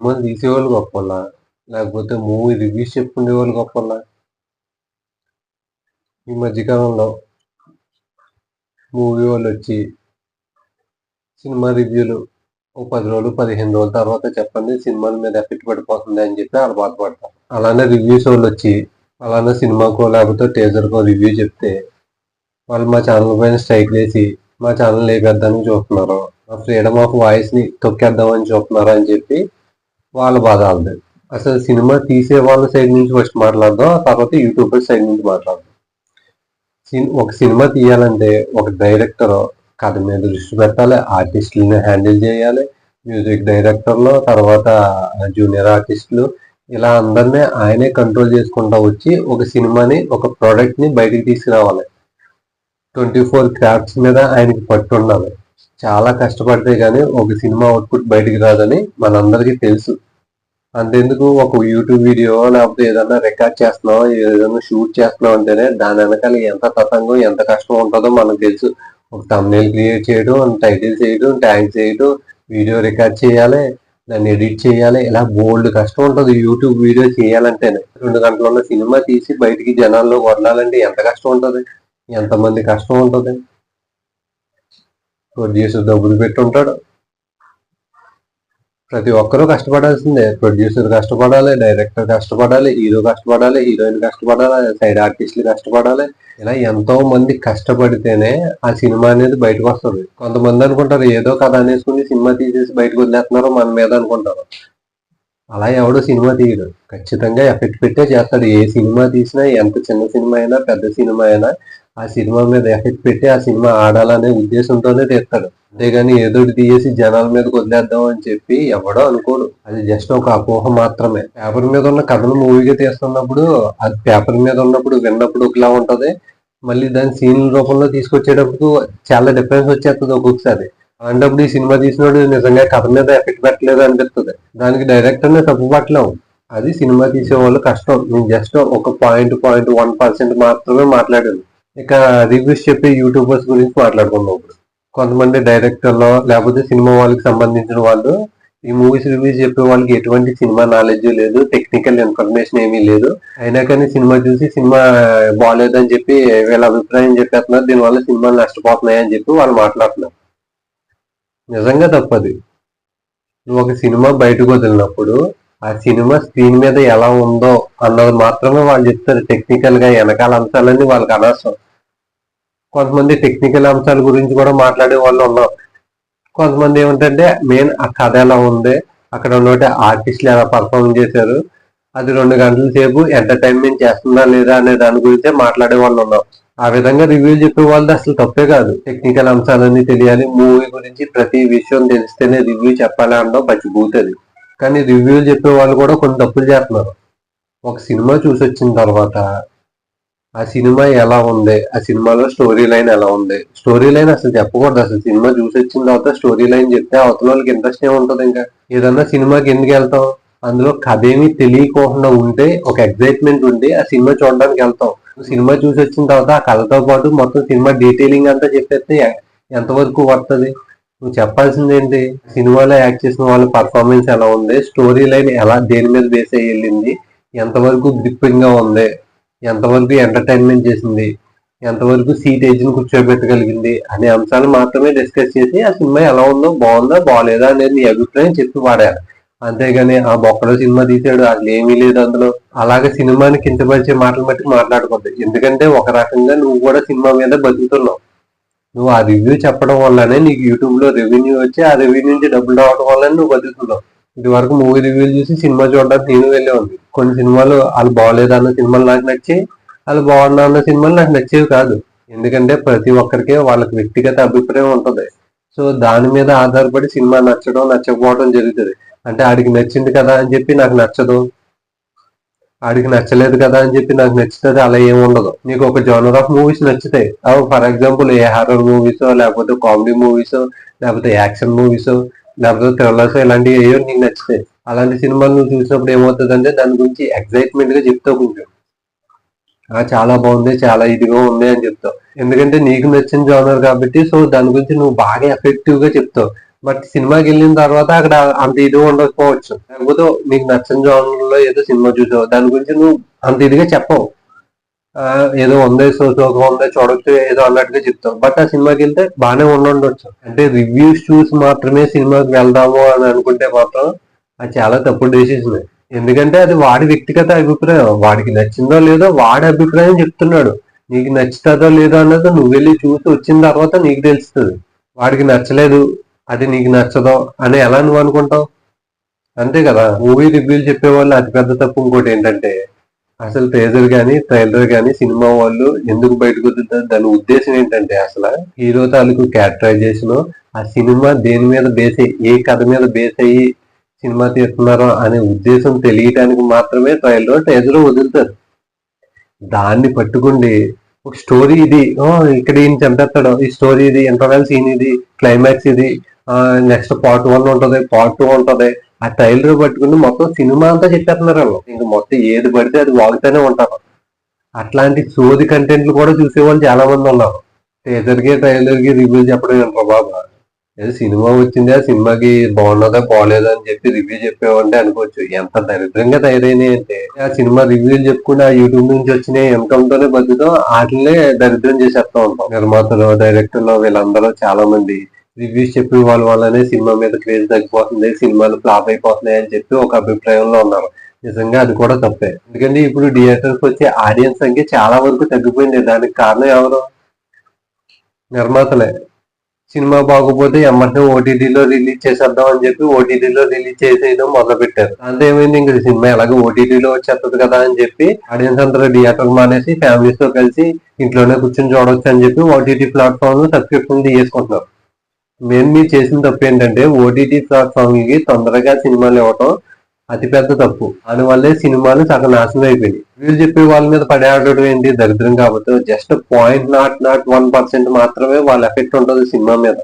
సినిమాలు తీసేవాళ్ళు గొప్పలా లేకపోతే మూవీ రివ్యూస్ చెప్పుకునేవాళ్ళు గొప్పలా ఈ మధ్యకాలంలో మూవీ వాళ్ళు వచ్చి సినిమా రివ్యూలు ఓ పది రోజులు పదిహేను రోజుల తర్వాత చెప్పండి సినిమాల మీద ఎఫెక్ట్ పడిపోతుంది అని చెప్పి వాళ్ళు బాధపడతారు. అలానే రివ్యూస్ వాళ్ళు వచ్చి అలానే సినిమాకో లేకపోతే టేజర్కో రివ్యూ చెప్తే వాళ్ళు మా ఛానల్ పైన స్ట్రైక్ వేసి మా ఛానల్ లేపేద్దామని చూస్తున్నారు. మా ఫ్రీడమ్ ఆఫ్ వాయిస్ని తొక్కేద్దామని చూస్తున్నారు అని చెప్పి వాళ్ళ బాధ వాళ్ళది అసలు సినిమా తీసే వాళ్ళ సైడ్ నుంచి ఫస్ట్ మాట్లాడదాం ఆ తర్వాత యూట్యూబర్ సైడ్ నుంచి మాట్లాడదాం. ఒక సినిమా తీయాలంటే ఒక డైరెక్టర్ కథ మీద దృష్టి పెట్టాలి ఆర్టిస్టులని హ్యాండిల్ చేయాలి మ్యూజిక్ డైరెక్టర్లు తర్వాత జూనియర్ ఆర్టిస్టులు ఇలా అందరినీ ఆయనే కంట్రోల్ చేసుకుంటా వచ్చి ఒక సినిమాని ఒక ప్రోడక్ట్ని బయటికి తీసుకురావాలి. ట్వంటీ ఫోర్ క్రాఫ్ట్స్ మీద ఆయనకి పట్టు ఉండాలి చాలా కష్టపడితే గానీ ఒక సినిమా అవుట్పుట్ బయటికి రాదని మనందరికీ తెలుసు. అంతెందుకు ఒక యూట్యూబ్ వీడియో లేకపోతే ఏదైనా రికార్డ్ చేస్తున్నాం ఏదైనా షూట్ చేస్తున్నాం అంటేనే దాని వెనకాల ఎంత తతంగం ఎంత కష్టం ఉంటుందో మనకు తెలుసు. ఒక తమ్నేల్ క్రియేట్ చేయడం టైటిల్ చేయడం ట్యాగ్ చేయడం వీడియో రికార్డ్ చేయాలి దాన్ని ఎడిట్ చేయాలి. ఇలా బోల్డ్ కష్టం ఉంటుంది యూట్యూబ్ వీడియో చేయాలంటేనే. రెండు గంటల ఉన్న సినిమా తీసి బయటికి జనాల్లో వదలాలంటే ఎంత కష్టం ఉంటుంది? ఎంతమంది కష్టం ఉంటుంది? ప్రొడ్యూసర్ డబ్బులు పెట్టుంటాడు. ప్రతి ఒక్కరూ కష్టపడాల్సిందే. ప్రొడ్యూసర్ కష్టపడాలి డైరెక్టర్ కష్టపడాలి హీరో కష్టపడాలి హీరోయిన్ కష్టపడాలి సైడ్ ఆర్టిస్టులు కష్టపడాలి. ఇలా ఎంతో మంది కష్టపడితేనే ఆ సినిమా అనేది బయటకు వస్తుంది. కొంతమంది అనుకుంటారు ఏదో కథ అనేసుకుని సినిమా తీసేసి బయటకు వదిలేస్తున్నారు మన మీద అనుకుంటారు. అలా ఎవడు సినిమా తీయడు. ఖచ్చితంగా ఎఫెక్ట్ పెట్టే చేస్తాడు. ఏ సినిమా తీసినా ఎంత చిన్న సినిమా అయినా పెద్ద సినిమా అయినా ఆ సినిమా మీద ఎఫెక్ట్ పెట్టి ఆ సినిమా ఆడాలనే ఉద్దేశంతోనే తీస్తాడు. అంతేగాని ఏదో ఒకటి తీసేసి జనాల మీద వదిలేద్దాం అని చెప్పి ఎవడో అనుకోడు. అది జస్ట్ ఒక అపోహ మాత్రమే. పేపర్ మీద ఉన్న కథను మూవీగా తీస్తున్నప్పుడు అది పేపర్ మీద ఉన్నప్పుడు విన్నప్పుడు ఒకలా ఉంటది. మళ్ళీ దాని సీన్ రూపంలో తీసుకొచ్చేటప్పుడు చాలా డిఫరెన్స్ వచ్చేస్తుంది ఒక్కొక్కసారి. అలాంటప్పుడు ఈ సినిమా తీసినప్పుడు నిజంగా కథ మీద ఎఫెక్ట్ పెట్టలేదు అనిపిస్తుంది. దానికి డైరెక్టర్నే తప్పు పట్టలేము అది సినిమా తీసే వాళ్ళు కష్టం. నేను జస్ట్ ఒక పాయింట్ పాయింట్ వన్ పర్సెంట్ మాత్రమే మాట్లాడాను. ఇక రివ్యూస్ చెప్పే యూట్యూబర్స్ గురించి మాట్లాడుకుందాం ఇప్పుడు. కొంతమంది డైరెక్టర్లో లేకపోతే సినిమా వాళ్ళకి సంబంధించిన వాళ్ళు ఈ మూవీస్ రివ్యూస్ చెప్పే వాళ్ళకి ఎటువంటి సినిమా నాలెడ్జ్ లేదు టెక్నికల్ ఇన్ఫర్మేషన్ ఏమీ లేదు. అయినా కానీ సినిమా చూసి సినిమా బాగాలేదని చెప్పి వీళ్ళ అభిప్రాయం చెప్పేస్తున్నారు. దీనివల్ల సినిమాలు నష్టపోతున్నాయి అని చెప్పి వాళ్ళు మాట్లాడుతున్నారు. నిజంగా తప్పది. నువ్వు ఒక సినిమా బయటకు వదిలినప్పుడు ఆ సినిమా స్క్రీన్ మీద ఎలా ఉందో అన్నది మాత్రమే వాళ్ళు చెప్తారు. టెక్నికల్గా వెనకాల అంశాలన్నీ వాళ్ళకి అనవసరం. కొంతమంది టెక్నికల్ అంశాల గురించి కూడా మాట్లాడే వాళ్ళు ఉన్నారు. కొంతమంది ఏమిటంటే మెయిన్ ఆ కథ ఎలా ఉంది? అక్కడ ఉన్నటువంటి ఆర్టిస్టులు ఎలా పర్ఫార్మ్ చేశారు? అది రెండు గంటల సేపు ఎంటర్టైన్మెంట్ చేస్తుందా లేదా అనే దాని గురించే మాట్లాడే వాళ్ళు ఉన్నారు. ఆ విధంగా రివ్యూ చెప్పే వాళ్ళది అసలు తప్పే కాదు. టెక్నికల్ అంశాలన్నీ తెలియాలి. మూవీ గురించి ప్రతి విషయం తెలిస్తేనే రివ్యూ చెప్పాలి అనడం పచ్చిపోతుంది కానీ రివ్యూలు చెప్పే వాళ్ళు కూడా కొన్ని తప్పులు చేస్తున్నారు. ఒక సినిమా చూసి వచ్చిన తర్వాత ఆ సినిమా ఎలా ఉంది? ఆ సినిమాలో స్టోరీ లైన్ ఎలా ఉంది? స్టోరీ లైన్ అసలు చెప్పకూడదు. అసలు సినిమా చూసి వచ్చిన తర్వాత స్టోరీ లైన్ చెప్తే అవతల వాళ్ళకి ఇంట్రెస్ట్ ఏముంటుంది ఇంకా? ఏదన్నా సినిమాకి ఎందుకు వెళ్తాం? అందులో కథ ఏమీ తెలియకోకుండా ఉంటే ఒక ఎగ్జైట్మెంట్ ఉండి ఆ సినిమా చూడడానికి వెళ్తాం. సినిమా చూసి వచ్చిన తర్వాత ఆ కథతో పాటు మొత్తం సినిమా డీటెయిలింగ్ అంతా చెప్పేస్తే ఎంతవరకు వస్తుంది నువ్వు చెప్పాల్సింది ఏంటి? సినిమాలో యాక్ట్ చేసిన వాళ్ళ పర్ఫార్మెన్స్ ఎలా ఉంది? స్టోరీ లైన్ ఎలా దేని మీద బేస్ అయ్యి వెళ్ళింది? ఎంతవరకు గ్రిప్పింగ్గా ఉంది? ఎంతవరకు ఎంటర్టైన్మెంట్ చేసింది ఎంతవరకు సీట్ ఏజ్ని కూర్చోబెట్టగలిగింది అనే అంశాలు మాత్రమే డిస్కస్ చేసి ఆ సినిమా ఎలా ఉందో బాగుందా బాగాలేదా అనేది నీ అభిప్రాయం చెప్పి వాడాలి అంతేగాని ఆ బొక్కలో సినిమా తీసాడు అసలు ఏమీ లేదు అందులో. అలాగే సినిమాని కించపరిచే మాటలు బట్టి మాట్లాడకూడదు ఎందుకంటే ఒక రకంగా నువ్వు కూడా సినిమా మీద బతుకుతున్నావు. నువ్వు ఆ రివ్యూ చెప్పడం వల్లనే నీకు యూట్యూబ్లో రెవెన్యూ వచ్చి ఆ రెవెన్యూ నుంచి డబ్బులు రావడం వల్లనే నువ్వు బతుకుతున్నావు. ఇది వరకు మూవీ రివ్యూలు చూసి సినిమా చూడడానికి నేను వెళ్ళే ఉంది కొన్ని సినిమాలు వాళ్ళు బాగలేదు అన్న సినిమాలు నాకు నచ్చి వాళ్ళు బాగున్నా అన్న సినిమాలు నాకు నచ్చేవి కాదు. ఎందుకంటే ప్రతి ఒక్కరికి వాళ్ళకి వ్యక్తిగత అభిప్రాయం ఉంటుంది. సో దాని మీద ఆధారపడి సినిమా నచ్చడం నచ్చకపోవడం జరుగుతుంది. అంటే ఆడికి నచ్చింది కదా అని చెప్పి నాకు నచ్చదు. ఆడికి నచ్చలేదు కదా అని చెప్పి నాకు నచ్చుతుంది అలా ఏమి ఉండదు. నీకు ఒక జోనర్ ఆఫ్ మూవీస్ నచ్చుతాయి అవి for example a horror movies లేకపోతే కామెడీ మూవీస్ లేకపోతే యాక్షన్ మూవీస్ లేకపోతే థ్రిల్లర్స్ ఇలాంటివి ఏవో నీకు నచ్చుతాయి అలాంటి సినిమాలు నువ్వు చూసినప్పుడు ఏమవుతుందంటే దాని గురించి ఎక్సైట్మెంట్గా చెప్తావు కొంచెం ఆ చాలా బాగుంది చాలా ఇదిగా ఉంది అని చెప్తావు ఎందుకంటే నీకు నచ్చిన జోనర్ కాబట్టి సో దాని గురించి నువ్వు బాగా ఎఫెక్టివ్గా చెప్తావు. బట్ సినిమాకి వెళ్ళిన తర్వాత అక్కడ అంత ఇది ఉండకపోవచ్చు. లేకపోతే నీకు నచ్చని జోనర్లో ఏదో సినిమా చూసావు దాని గురించి నువ్వు అంత ఇదిగా చెప్పవు. ఏదో ఉందే సో సోగా ఉందే చూడొచ్చు ఏదో అన్నట్టుగా చెప్తావు. బట్ ఆ సినిమాకి వెళ్తే బాగానే ఉండొచ్చు అంటే రివ్యూస్ చూసి మాత్రమే సినిమాకి వెళ్దాము అని అనుకుంటే మాత్రం అది చాలా తప్పుడు డెసిషన్ ఎందుకంటే అది వాడి వ్యక్తిగత అభిప్రాయం. వాడికి నచ్చిందో లేదో వాడి అభిప్రాయం చెప్తున్నాడు. నీకు నచ్చుతుందో లేదో అన్నది నువ్వు వెళ్ళి చూసి వచ్చిన తర్వాత నీకు తెలుస్తుంది. వాడికి నచ్చలేదు అది నీకు నచ్చదో అని ఎలా నువ్వు అనుకుంటావు? అంతే కదా. మూవీ రివ్యూలు చెప్పేవాళ్ళు అతిపెద్ద తప్పు ఇంకోటి ఏంటంటే అసలు ట్రేజర్ కానీ ట్రైలర్ కానీ సినిమా వాళ్ళు ఎందుకు బయటకు దాని ఉద్దేశం ఏంటంటే అసలు హీరో తాలూకు క్యారెక్టరైజేషన్ ఆ సినిమా దేని మీద బేస్ అయ్యి ఏ కథ మీద బేస్ అయ్యి సినిమా తీస్తున్నారో అనే ఉద్దేశం తెలియటానికి మాత్రమే ట్రైలర్ ట్రేజర్ వదులుతారు. దాన్ని పట్టుకుండి ఒక స్టోరీ ఇది. ఓ ఇక్కడ ఈయన చంపేస్తాడు. ఈ స్టోరీ ఇది ఇంటర్వెల్ సీన్ ఇది క్లైమాక్స్ ఇది నెక్స్ట్ పార్ట్ వన్ ఉంటుంది పార్ట్ టూ ఉంటది. ఆ ట్రైలర్ పట్టుకుని మొత్తం సినిమా అంతా చెప్పేస్తున్నారు వాళ్ళు. ఇంక మొత్తం ఏది పడితే అది వాగుతూనే ఉంటారు. అట్లాంటి సోది కంటెంట్లు కూడా చూసేవాళ్ళు చాలా మంది ఉన్నారు. టీజర్కి ట్రైలర్కి రివ్యూ చెప్పడం ఏంట్రా బాబా? ఏదో సినిమా వచ్చింది ఆ సినిమాకి బాగున్నదా బాగలేదా అని చెప్పి రివ్యూ చెప్పేవంటే అనుకోవచ్చు. ఎంత దరిద్రంగా తయారైనాయి అంటే. ఆ సినిమా రివ్యూలు చెప్పుకుంటే ఆ యూట్యూబ్ నుంచి వచ్చిన ఇన్కమ్ తోనే బతుకుతాం. వాటినే దరిద్రం చేసేస్తా ఉంటాం. నిర్మాతలు డైరెక్టర్లు వీళ్ళందరూ చాలా మంది రివ్యూస్ చెప్పిన వాళ్ళ వల్లనే సినిమా మీద క్రేజ్ తగ్గిపోతుంది సినిమాలు ఫ్లాప్ అయిపోతున్నాయి అని చెప్పి ఒక అభిప్రాయంలో ఉన్నారు. నిజంగా అది కూడా తప్పే. ఎందుకంటే ఇప్పుడు థియేటర్స్ వచ్చే ఆడియన్స్ సంఖ్య చాలా వరకు తగ్గిపోయింది. దానికి కారణం ఎవరు? నిర్మాతలే. సినిమా బాగోపోతే ఎమ్మటే ఓటీటీలో రిలీజ్ చేసేద్దాం అని చెప్పి ఓటీటీలో రిలీజ్ చేసేయడం మొదలుపెట్టారు. అంతే ఏమైంది? ఇంక సినిమా ఎలాగో ఓటీటీలో వచ్చేస్తుంది కదా అని చెప్పి ఆడియన్స్ అందరూ థియేటర్ మానేసి ఫ్యామిలీస్తో కలిసి ఇంట్లోనే కూర్చొని చూడవచ్చు అని చెప్పి ఓటీటీ ప్లాట్ఫామ్ సబ్స్క్రిప్షన్ తీసుకుంటున్నారు మేము మీరు చేసిన తప్పు ఏంటంటే ఓటీటీ ప్లాట్ఫామ్కి తొందరగా సినిమాలు ఇవ్వటం అతిపెద్ద తప్పు. దానివల్లే సినిమాలు సగం నాశనం అయిపోయింది వీళ్ళు చెప్పే వాళ్ళ మీద పడేయడం ఏంటి? దరిద్రం కాబట్టి just point not not one percent మాత్రమే వాళ్ళ ఎఫెక్ట్ ఉంటుంది సినిమా మీద.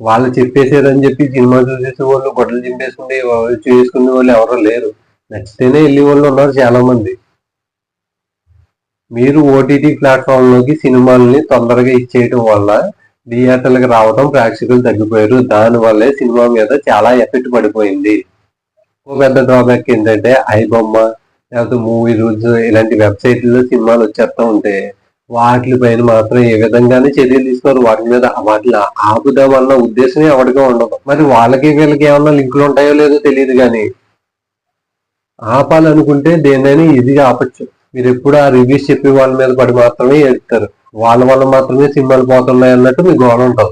వాళ్ళు చెప్పేసారని చెప్పి సినిమా చూసేసే వాళ్ళు గొడ్డలు చింపేసుకుని చేసుకునే వాళ్ళు ఎవరో లేరు. నచ్చితేనే వెళ్ళే వాళ్ళు ఉన్నారు చాలా మంది మీరు ఓటీటీ ప్లాట్ఫామ్లోకి సినిమాలని తొందరగా ఇచ్చేయడం వల్ల థియేటర్లకు రావడం ప్రేక్షకులు తగ్గిపోయారు. దానివల్లే సినిమా మీద చాలా ఎఫెక్ట్ పడిపోయింది. పెద్ద డ్రాబ్యాక్ ఏంటంటే ఐబొమ్మ లేకపోతే మూవీ రూల్స్ ఇలాంటి వెబ్సైట్లో సినిమాలు వచ్చేస్తా ఉంటే వాటి పైన మాత్రం ఏ విధంగానే చర్యలు తీసుకోరు. వాటి మీద వాటిని ఆపుదాం అన్న ఉద్దేశమే ఎవరికే ఉండదు. మరి వాళ్ళకి వీళ్ళకి ఏమన్నా లింకులు ఉంటాయో లేదో తెలియదు కానీ ఆపాలనుకుంటే దేన్నైనా ఈజీగా ఆపచ్చు. మీరు ఎప్పుడు ఆ రివ్యూస్ చెప్పి వాళ్ళ మీద పడి మాత్రమే ఎడతారు వాళ్ళ వల్ల మాత్రమే సినిమాలు పోతున్నాయి అన్నట్టు మీ గోడ ఉంటుంది.